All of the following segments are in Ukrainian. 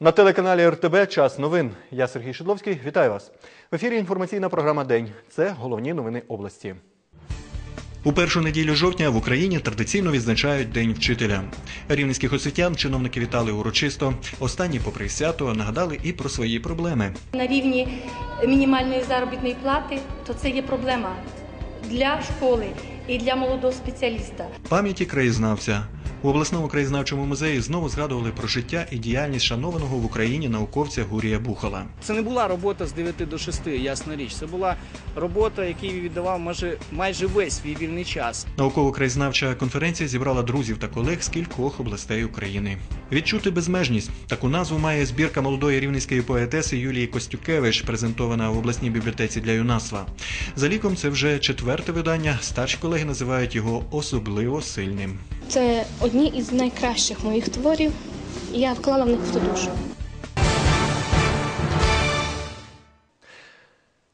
На телеканалі РТБ час новин. Я Сергій Шидловський. Вітаю вас. В ефірі інформаційна програма День. Це головні новини області. У першу неділю жовтня в Україні традиційно відзначають День вчителя. Рівненських освітян чиновники вітали урочисто. Останні, попри свято, нагадали і про свої проблеми. на рівні мінімальної заробітної плати, то це є проблема для школи і для молодого спеціаліста. Пам'яті краєзнавця. У обласному краєзнавчому музеї знову згадували про життя і діяльність шанованого в Україні науковця Гурія Бухала. Це не була робота з 9 до 6, ясна річ. Це була робота, якій він віддавав майже, майже весь свій вільний час. Науково-краєзнавча конференція зібрала друзів та колег з кількох областей України. Відчути безмежність таку назву має збірка молодої рівненської поетеси Юлії Костюкевич, презентована в обласній бібліотеці для юнацтва. За ліком це вже четверте видання. Старші колеги називають його особливо сильним. Це одні із найкращих моїх творів, і я вклала в них всю душу.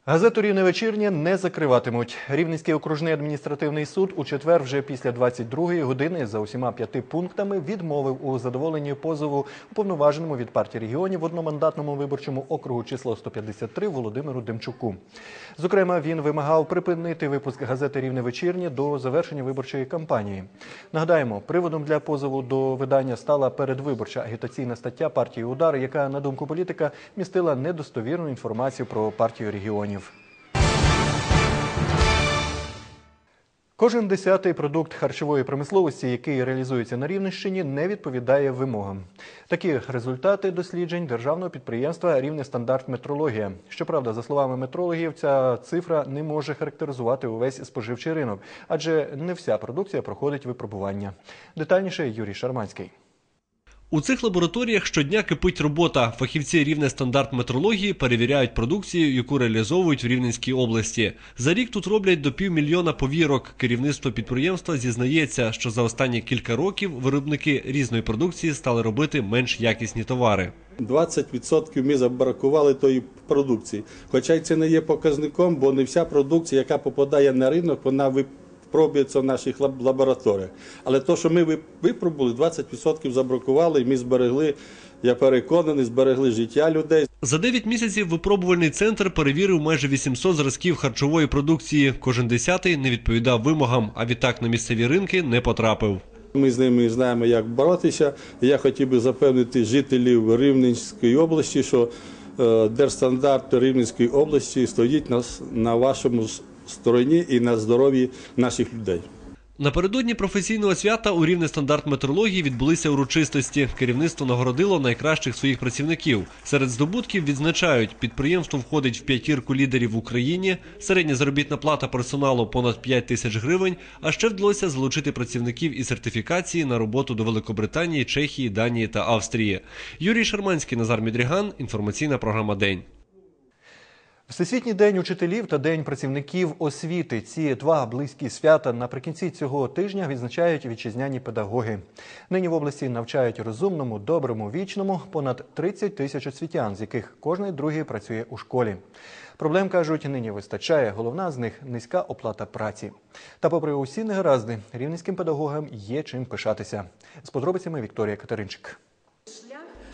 Газету Рівне вечірнє не закриватимуть. Рівненський окружний адміністративний суд у четвер вже після 22-ї години за усіма п'яти пунктами відмовив у задоволенні позову уповноваженому від партії регіонів в одномандатному виборчому округу число 153 Володимиру Демчуку. Зокрема, він вимагав припинити випуск газети Рівне вечірнє до завершення виборчої кампанії. Нагадаємо, приводом для позову до видання стала передвиборча агітаційна стаття партії Удар, яка, на думку політика, містила недостовірну інформацію про партію регіонів. Кожен десятий продукт харчової промисловості, який реалізується на Рівненщині, не відповідає вимогам. Такі результати досліджень державного підприємства Рівне стандарт метрологія. Щоправда, за словами метрологів, ця цифра не може характеризувати увесь споживчий ринок, адже не вся продукція проходить випробування. Детальніше Юрій Шарманський. У цих лабораторіях щодня кипить робота. Фахівці рівне стандарт метрології перевіряють продукцію, яку реалізовують в Рівненській області. За рік тут роблять до півмільйона повірок. Керівництво підприємства зізнається, що за останні кілька років виробники різної продукції стали робити менш якісні товари. 20% ми забракували тої продукції. Хоча це не є показником, бо не вся продукція, яка попадає на ринок, вона випробується в наших лаб- лабораторіях. Але то, що ми випробували, 20% забракували, і ми зберегли, я переконаний, зберегли життя людей. За 9 місяців випробувальний центр перевірив майже 800 зразків харчової продукції. Кожен десятий не відповідав вимогам, а відтак на місцеві ринки не потрапив. Ми з ними знаємо, як боротися. Я хотів би запевнити жителів Рівненської області, що е, держстандарт Рівненської області стоїть на, вашому стороні і на здоров'ї наших людей. Напередодні професійного свята у рівне стандарт метрології відбулися урочистості. Керівництво нагородило найкращих своїх працівників. Серед здобутків відзначають, підприємство входить в п'ятірку лідерів в Україні. Середня заробітна плата персоналу понад 5 тисяч гривень. А ще вдалося залучити працівників із сертифікації на роботу до Великобританії, Чехії, Данії та Австрії. Юрій Шарманський, Назар Мідріган. Інформаційна програма День. Всесвітній день учителів та день працівників освіти. Ці два близькі свята наприкінці цього тижня відзначають вітчизняні педагоги. Нині в області навчають розумному, доброму, вічному понад 30 тисяч освітян, з яких кожний другий працює у школі. Проблем кажуть, нині вистачає. Головна з них низька оплата праці. Та, попри усі негаразди, рівненським педагогам є чим пишатися. З подробицями Вікторія Катеринчик.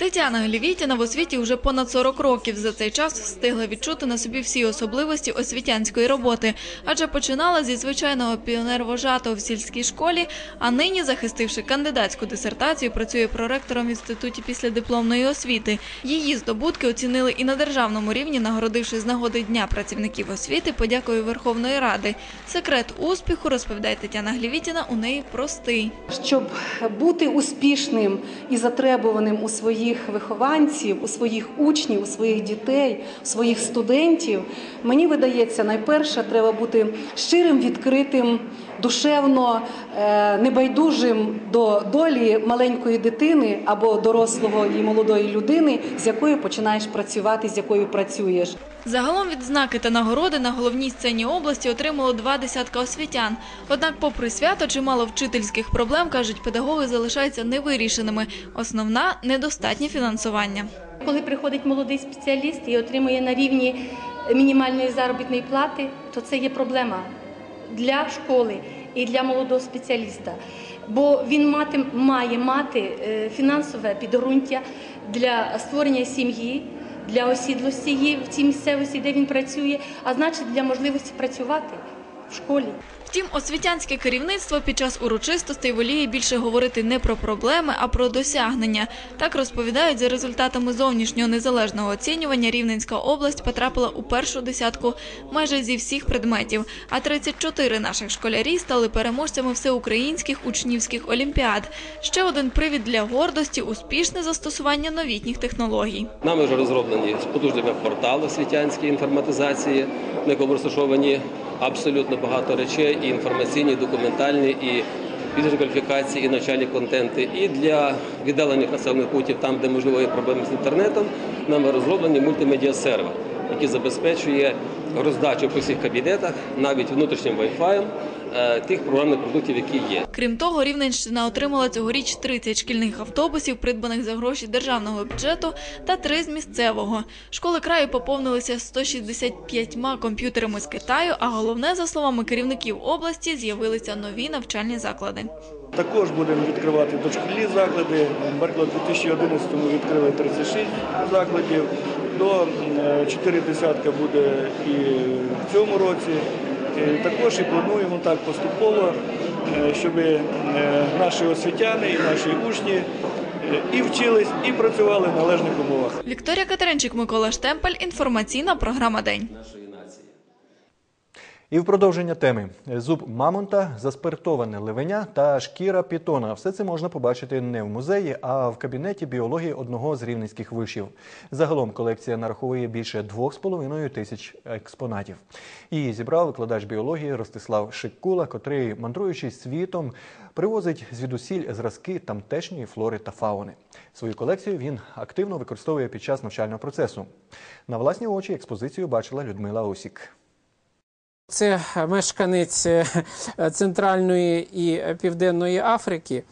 Тетяна Глівітіна в освіті вже понад 40 років. За цей час встигла відчути на собі всі особливості освітянської роботи, адже починала зі звичайного піонер-вожатого в сільській школі, а нині, захистивши кандидатську дисертацію, працює проректором в інституті післядипломної освіти. Її здобутки оцінили і на державному рівні, нагородивши з нагоди Дня працівників освіти подякою Верховної Ради. Секрет успіху, розповідає Тетяна Глівітіна, у неї простий. Щоб бути успішним і затребуваним у своїх вихованців, у своїх учнів, у своїх дітей, у своїх студентів, мені видається, найперше треба бути щирим, відкритим, душевно е, небайдужим до долі маленької дитини або дорослого і молодої людини, з якою починаєш працювати, з якою працюєш. Загалом відзнаки та нагороди на головній сцені області отримало два десятка освітян. Однак, попри свято, чимало вчительських проблем, кажуть, педагоги залишаються невирішеними. Основна недостатнє фінансування. Коли приходить молодий спеціаліст і отримує на рівні мінімальної заробітної плати, то це є проблема для школи і для молодого спеціаліста. бо він має мати е, фінансове підґрунтя для створення сім'ї, для осідлості є в цій місцевості, де він працює, а значить для можливості працювати в школі. Втім, освітянське керівництво під час урочистостей воліє більше говорити не про проблеми, а про досягнення. Так розповідають, за результатами зовнішнього незалежного оцінювання Рівненська область потрапила у першу десятку майже зі всіх предметів. А 34 наших школярі стали переможцями всеукраїнських учнівських олімпіад. Ще один привід для гордості успішне застосування новітніх технологій. Нами вже розроблені потужний веб-портал освітянській інформатизації, на якому розташовані абсолютно багато речей, і інформаційні, і документальні, і кваліфікації, і навчальні контенти. І для віддалених населених пунктів, там, де можливо є проблеми з інтернетом, нами розроблені мультимедіа сервер, який забезпечує роздачу по всіх кабінетах, навіть внутрішнім Wi-Fi, тих програмних продуктів, які є. Крім того, Рівненщина отримала цьогоріч 30 шкільних автобусів, придбаних за гроші державного бюджету, та три з місцевого. Школи краю поповнилися 165 комп'ютерами з Китаю, а головне, за словами керівників області, з'явилися нові навчальні заклади. Також будемо відкривати дошкільні заклади. Наприклад, у 2011 ми відкрили 36 закладів. До е, 4 десятка буде і в цьому році. Е, Також і плануємо так поступово, щоб наші освітяни і наші учні е, і вчились, і працювали в належних умовах. Вікторія Катеринчик, Микола Штемпель. Інформаційна програма День. І в продовження теми зуб мамонта, заспиртоване ливеня та шкіра пітона. Все це можна побачити не в музеї, а в кабінеті біології одного з рівненських вишів. Загалом колекція нараховує більше 2,5 тисяч експонатів. Її зібрав викладач біології Ростислав Шиккула, котрий, мандруючи світом, привозить звідусіль зразки тамтешньої флори та фауни. Свою колекцію він активно використовує під час навчального процесу. На власні очі експозицію бачила Людмила Осік. Це мешканець е, Центральної і Південної Африки.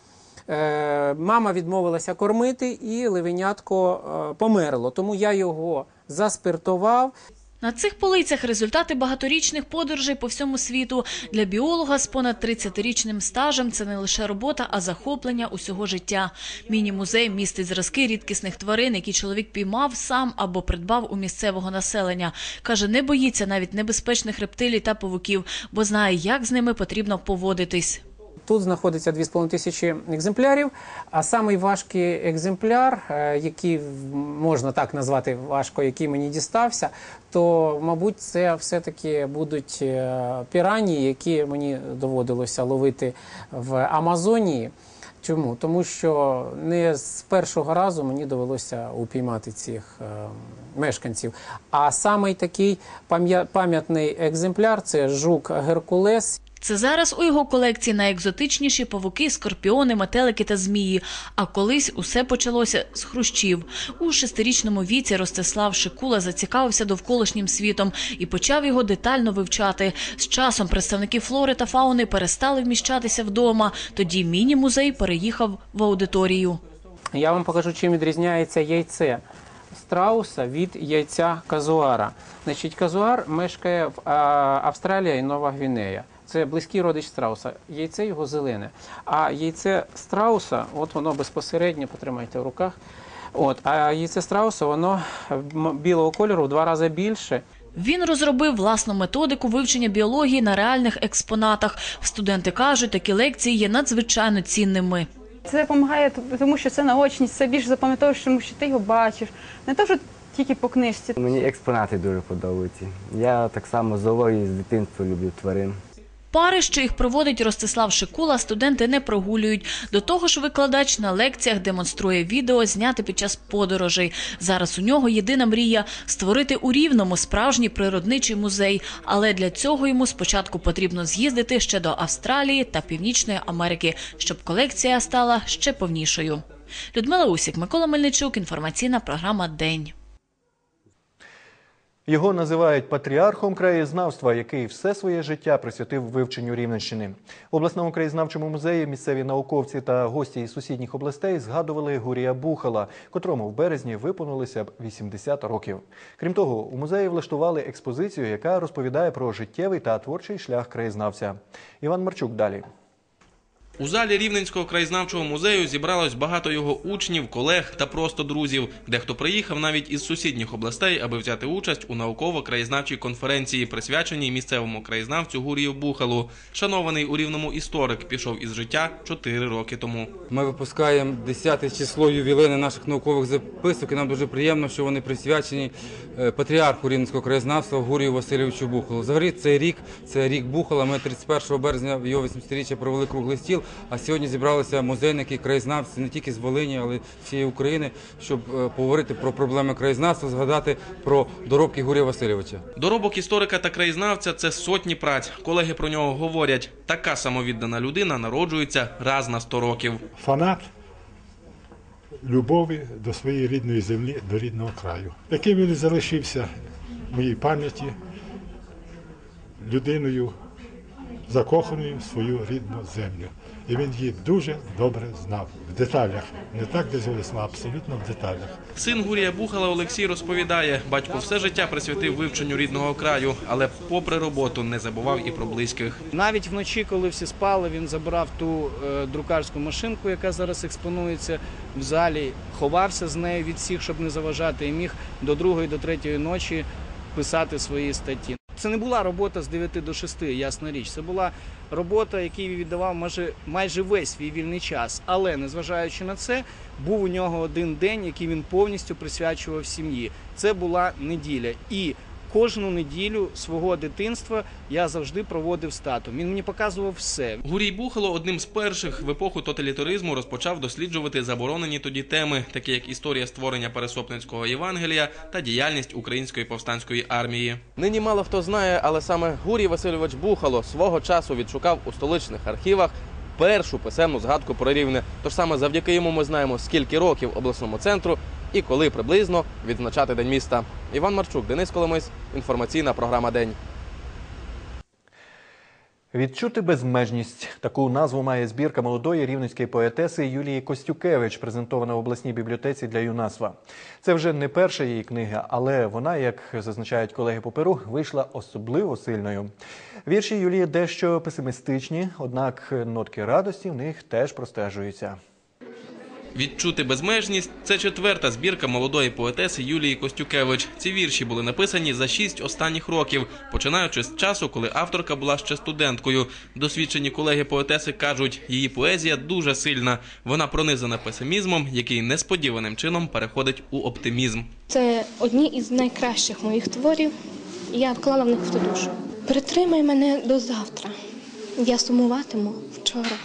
Е, Мама відмовилася кормити, і ливенятко е, померло. Тому я його заспиртував. На цих полицях результати багаторічних подорожей по всьому світу. Для біолога з понад 30-річним стажем це не лише робота, а захоплення усього життя. Міні-музей містить зразки рідкісних тварин, які чоловік піймав сам або придбав у місцевого населення. Каже, не боїться навіть небезпечних рептилій та павуків, бо знає, як з ними потрібно поводитись. Тут знаходиться 2,5 тисячі екземплярів. А самий важкий екземпляр, е, який можна так назвати важко, який мені дістався, то, мабуть, це все-таки будуть е, пірані, які мені доводилося ловити в Амазонії. Чому? Тому що не з першого разу мені довелося упіймати цих е, мешканців. А самий такий пам'ятний екземпляр це жук Геркулес. Це зараз у його колекції найекзотичніші павуки, скорпіони, метелики та змії. А колись усе почалося з хрущів. У шестирічному віці Ростислав Шикула зацікавився довколишнім світом і почав його детально вивчати. З часом представники флори та фауни перестали вміщатися вдома. Тоді міні-музей переїхав в аудиторію. Я вам покажу, чим відрізняється яйце страуса від яйця казуара. Значить, казуар мешкає в Австралії і Нова Гвінея. Це близький родич страуса. Яйце його зелене. А яйце страуса, от воно безпосередньо, потримайте в руках. От, а яйце страуса, воно білого кольору в два рази більше. Він розробив власну методику вивчення біології на реальних експонатах. Студенти кажуть, такі лекції є надзвичайно цінними. Це допомагає, тому що це наочність, це більше запам'ятовуєш, тому що ти його бачиш. Не те, що тільки по книжці. Мені експонати дуже подобаються. Я так само зоологію з дитинства люблю тварин. Пари, що їх проводить Ростислав Шикула, студенти не прогулюють. До того ж, викладач на лекціях демонструє відео, зняти під час подорожей. Зараз у нього єдина мрія створити у Рівному справжній природничий музей. Але для цього йому спочатку потрібно з'їздити ще до Австралії та Північної Америки, щоб колекція стала ще повнішою. Людмила Усік, Микола Мельничук. Інформаційна програма День. Його називають патріархом краєзнавства, який все своє життя присвятив вивченню Рівненщини. В обласному краєзнавчому музеї місцеві науковці та гості із сусідніх областей згадували Гурія Бухала, котрому в березні виповнилося б 80 років. Крім того, у музеї влаштували експозицію, яка розповідає про життєвий та творчий шлях краєзнавця. Іван Марчук далі. У залі Рівненського краєзнавчого музею зібралось багато його учнів, колег та просто друзів. Дехто приїхав навіть із сусідніх областей, аби взяти участь у науково-краєзнавчій конференції, присвяченій місцевому краєзнавцю Гурію Бухалу. Шанований у рівному історик пішов із життя 4 роки тому. Ми випускаємо 10 число ювілейне наших наукових записок, і нам дуже приємно, що вони присвячені е, патріарху рівненського краєзнавства Гурію Васильовичу Бухалу. Взагалі цей рік це рік Бухала. Ми 31 березня в його 80-річчя провели круглий стіл. А сьогодні зібралися музейники, краєзнавці не тільки з Волині, але й всієї України, щоб е, поговорити про проблеми краєзнавства, згадати про доробки Гурія Васильовича. Доробок історика та краєзнавця це сотні праць. Колеги про нього говорять: така самовіддана людина народжується раз на 100 років. фанат любові до своєї рідної землі, до рідного краю. Таким він залишився в моїй пам'яті людиною, закоханою в свою рідну землю. І він її дуже добре знав в деталях. Не так десь голосно, а абсолютно в деталях. Син Гурія Бухала Олексій розповідає, батько все життя присвятив вивченню рідного краю, але попри роботу не забував і про близьких. Навіть вночі, коли всі спали, він забрав ту е, друкарську машинку, яка зараз експонується в залі, ховався з нею від всіх, щоб не заважати, і міг до другої, до третьої ночі писати свої статті. Це не була робота з 9 до 6, ясна річ. Це була робота, він віддавав майже, майже весь свій вільний час. Але незважаючи на це, був у нього один день, який він повністю присвячував сім'ї. Це була неділя. І кожну неділю свого дитинства я завжди проводив з татом. Він мені показував все. Гурій Бухало одним з перших в епоху тоталітаризму розпочав досліджувати заборонені тоді теми, такі як історія створення Пересопницького Євангелія та діяльність Української повстанської армії. Нині мало хто знає, але саме Гурій Васильович Бухало свого часу відшукав у столичних архівах першу писемну згадку про рівне. Тож саме завдяки йому ми знаємо, скільки років обласному центру і коли приблизно відзначати день міста. Іван Марчук, Денис Коломис, інформаційна програма День. Відчути безмежність. Таку назву має збірка молодої рівненської поетеси Юлії Костюкевич, презентована в обласній бібліотеці для юнацтва. Це вже не перша її книга, але вона, як зазначають колеги по перу, вийшла особливо сильною. Вірші Юлії дещо песимістичні, однак нотки радості в них теж простежуються. Відчути безмежність це четверта збірка молодої поетеси Юлії Костюкевич. Ці вірші були написані за шість останніх років, починаючи з часу, коли авторка була ще студенткою. Досвідчені колеги поетеси кажуть, її поезія дуже сильна. Вона пронизана песимізмом, який несподіваним чином переходить у оптимізм. Це одні із найкращих моїх творів. Я вклала в них всю душу. Притримай мене до завтра. Я сумуватиму вчора.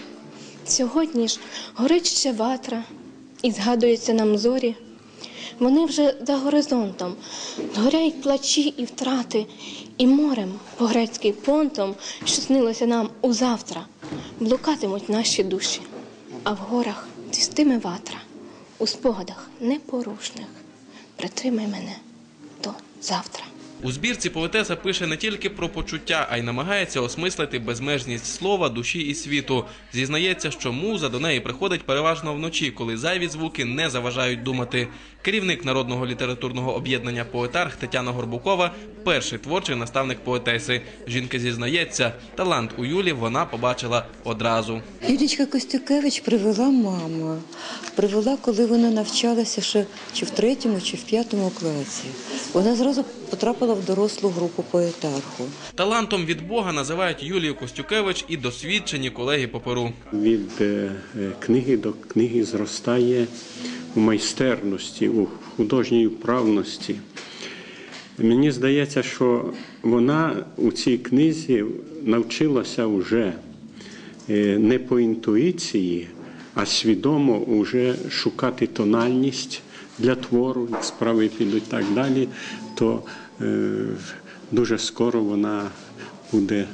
Сьогодні ж горить ще ватра, і згадуються нам зорі. Вони вже за горизонтом, горяють плачі і втрати, і морем по-грецьки понтом, що снилося нам у завтра, блукатимуть наші душі, а в горах цвістиме ватра, у спогадах непорушних. Притримай мене до завтра. У збірці поетеса пише не тільки про почуття, а й намагається осмислити безмежність слова, душі і світу. Зізнається, що муза до неї приходить переважно вночі, коли зайві звуки не заважають думати. Керівник народного літературного об'єднання поетарх Тетяна Горбукова перший творчий наставник поетеси. Жінка зізнається, талант у Юлі вона побачила одразу. Юлічка Костюкевич привела мама. Привела, коли вона навчалася ще чи в третьому, чи в п'ятому класі. Вона зразу потрапила в дорослу групу поетарху. Талантом від Бога називають Юлію Костюкевич і досвідчені колеги по перу. від е, книги до книги зростає у майстерності, у художній вправності. Мені здається, що вона у цій книзі навчилася вже е, не по інтуїції, а свідомо вже шукати тональність для твору, як справи підуть так далі, то е, дуже скоро вона буде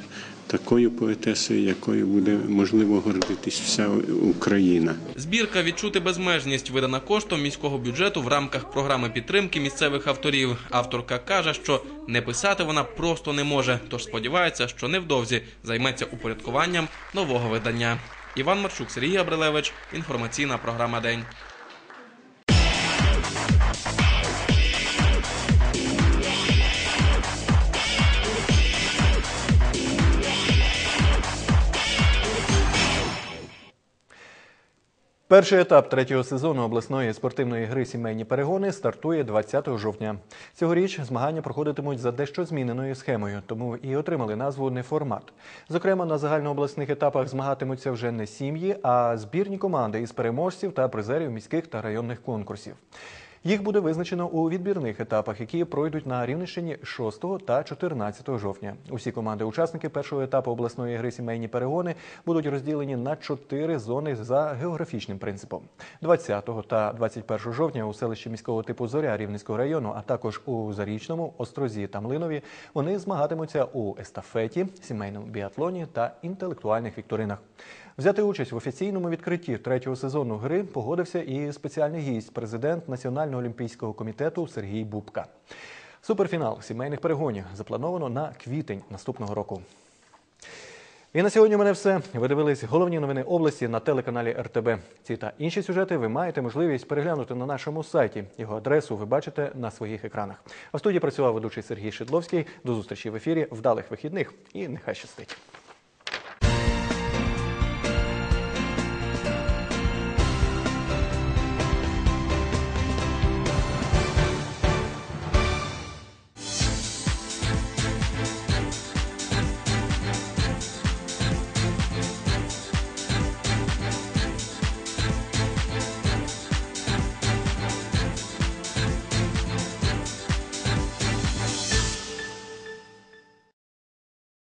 такою поетесою, якою буде можливо гордитись вся Україна. Збірка Відчути безмежність видана коштом міського бюджету в рамках програми підтримки місцевих авторів. Авторка каже, що не писати вона просто не може, тож сподівається, що невдовзі займеться упорядкуванням нового видання. Іван Марчук, Сергій Габрилевич. Інформаційна програма День. Перший етап третього сезону обласної спортивної гри сімейні перегони стартує 20 жовтня. Цьогоріч змагання проходитимуть за дещо зміненою схемою, тому і отримали назву неформат. Зокрема, на загальнообласних етапах змагатимуться вже не сім'ї, а збірні команди із переможців та призерів міських та районних конкурсів. Їх буде визначено у відбірних етапах, які пройдуть на Рівненщині 6 та 14 жовтня. Усі команди-учасники першого етапу обласної гри сімейні перегони будуть розділені на чотири зони за географічним принципом. 20 та 21 жовтня у селищі міського типу Зоря Рівненського району, а також у Зарічному, Острозі та Млинові вони змагатимуться у естафеті, сімейному біатлоні та інтелектуальних вікторинах. Взяти участь в офіційному відкритті третього сезону гри погодився і спеціальний гість, президент Національного олімпійського комітету Сергій Бубка. Суперфінал сімейних перегонів заплановано на квітень наступного року. І на сьогодні у мене все. Ви дивились головні новини області на телеканалі РТБ. Ці та інші сюжети ви маєте можливість переглянути на нашому сайті. Його адресу ви бачите на своїх екранах. А в студії працював ведучий Сергій Шидловський. До зустрічі в ефірі. Вдалих вихідних і нехай щастить.